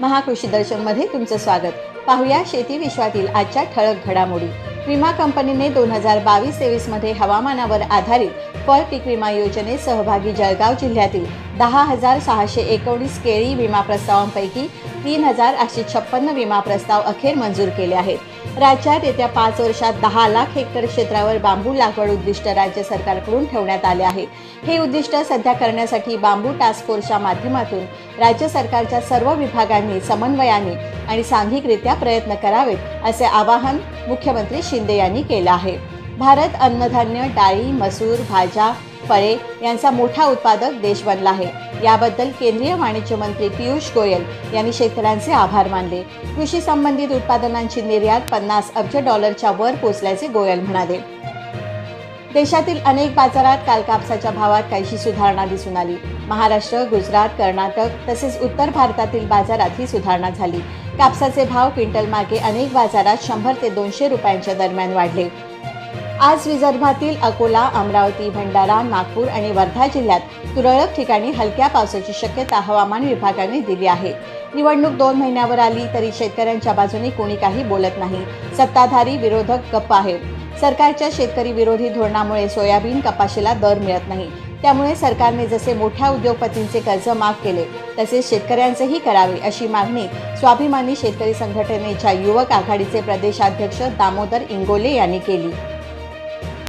महाकृषी दर्शनमध्ये तुमचं स्वागत. पाहूया शेती विश्वातील आजच्या ठळक घडामोडी. विमा कंपनीने दोन हजार बावीस तेवीसमध्ये हवामानावर आधारित फळ पीक विमा योजनेत सहभागी जळगाव जिल्ह्यातील दहा हजार सहाशे एकोणीस केळी विमा प्रस्तावांपैकी तीन हजार आठशे छप्पन्न विमा प्रस्ताव अखेर मंजूर केले आहेत. राज्यात येत्या पाच वर्षात दहा लाख हेक्टर क्षेत्रावर बांबू लागवड उद्दिष्ट राज्य सरकारकडून ठेवण्यात आले आहे हे उद्दिष्ट सध्या करण्यासाठी बांबू टास्क फोर्सच्या माध्यमातून राज्य सरकारच्या सर्व विभागांनी समन्वयाने आणि सांघिकरित्या प्रयत्न करावेत असे आवाहन मुख्यमंत्री शिंदे यांनी केलं आहे. भारत अन्नधान्य डाळी मसूर भाज्या फळे यांचा मोठा उत्पादक देश बनला आहे. याबद्दल केंद्रीय वाणिज्य मंत्री पियुष गोयल यांनी शेतकऱ्यांचे आभार मानले. कृषी संबंधित उत्पादनांची निर्यात पन्नास अब्ज डॉलरच्या वर पोचल्याचे गोयल म्हणाले. देशातील अनेक बाजारात काल कापसाच्या भावात काहीशी सुधारणा दिसून आली. महाराष्ट्र गुजरात कर्नाटक तसेच उत्तर भारतातील बाजारात ही सुधारणा झाली. कापसाचे भाव क्विंटल मागे अनेक बाजारात शंभर ते दोनशे रुपयांच्या दरम्यान वाढले. आज विदर्भातील अकोला अमरावती भंडारा नागपूर आणि वर्धा जिल्ह्यात तुरळक ठिकाणी हलक्या पावसाची शक्यता हवामान विभागाने दिली आहे. निवडणूक दोन महिन्यावर आली तरी शेतकऱ्यांच्या बाजूने कोणी काही बोलत नाही. सत्ताधारी विरोधक गप्प आहे सरकारच्या शेतकरी विरोधी धोरणामुळे सोयाबीन कपाशीला दर मिळत नाही. त्यामुळे सरकारने जसे मोठ्या उद्योगपतींचे कर्ज माफ केले तसेच शेतकऱ्यांचेही करावे अशी मागणी स्वाभिमानी शेतकरी संघटनेच्या युवक आघाडीचे प्रदेशाध्यक्ष दामोदर इंगोले यांनी केली.